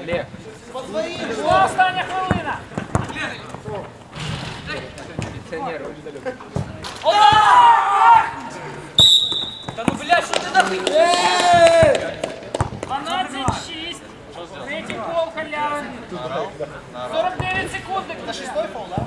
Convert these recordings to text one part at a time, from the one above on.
Олег. Пішла остання хвилина. Пенсіонери. Та ну блядь, що ти нахуй? 12-6. Третій гол халяви. 49 секунд. Це шестой фол, да?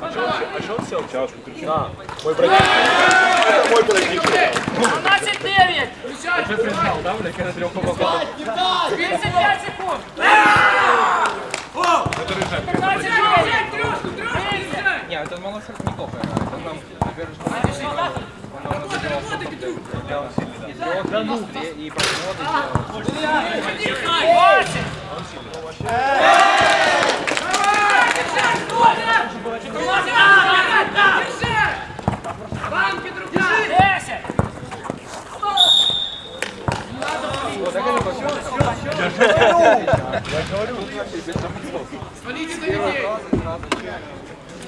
А що он сел чашку? Да. Мой братик. Это мой братик. 12-9! Уже признал, да, блядь, когда трёху попал? 35 секунд! Это рыжак. 15-9! Трёшку, трёшку! Не, это малосок неплохо играет. Он там, наверное, Работай, работай, Петрюк! Да ну! И подводы. Хватит! Свалите до людей!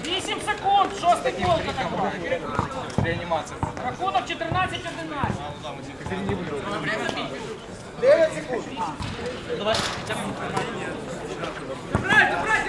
8 секунд, шостий гол атакував. Реанімація. Рахунок 14-11. 9 секунд. Добре, добре.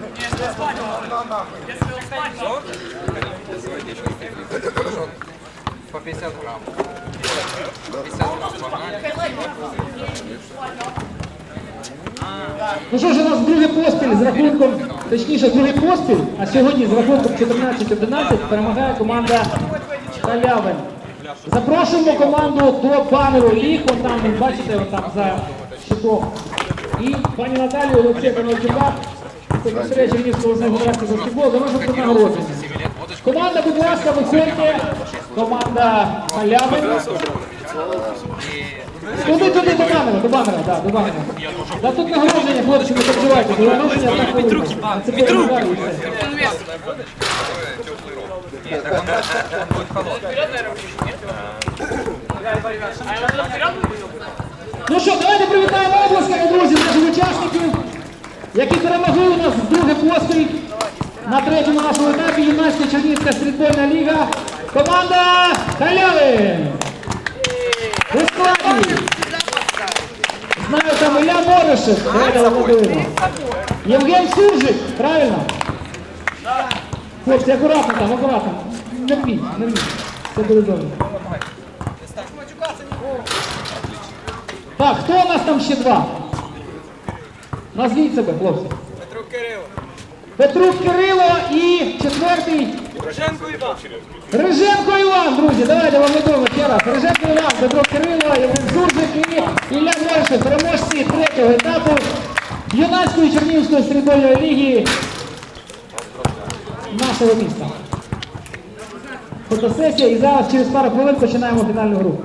По 50 грамм. 50 грамм. Ну що ж, у нас другий поспіль з рахунком, точніше, другий поспіль, а сьогодні з рахунком 14-11 перемагає команда Халявин. Запрошуємо команду до банеру Ліг, вон там, бачите, вон там за щитом. І пані Наталію Олексія Коновчука, обласної федерації з баскетболу, запрошуємо до нагородження. Команда, будь ласка, виходьте. Команда Халявин. Туди, туди, до банера, до банера, да, до банера. Да тут нагородження, хлопці, не переживайте, до нагородження одна хвилина. Це перемагає і все. Ну що, давайте привітаємо юнацька стрітбольна ліга. Команда Халявин! У складі! Знаю, там Ілля давайте. Євген Суржик, правильно? Хлопці, акуратно там, акуратно. Не рвіть, не рвіть. Все буде добре. Так, хто у нас там ще два? Назвіть себе, хлопці. Петрук Кирило і четвертий. Риженко Іван. Риженко Іван, друзі, давайте вам відомо ще раз. Риженко Іван, Петро Кирило, Євген Суржик і Ілля Моршев, переможці третього етапу юнацької Чернігівської стрільбольної ліги нашого міста. Фотосесія і зараз через пару хвилин починаємо фінальну гру.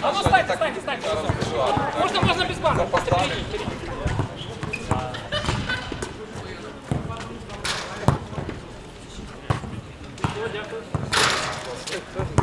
А ну станьте, станьте, станьте. Можно, можно без бана. Дякую.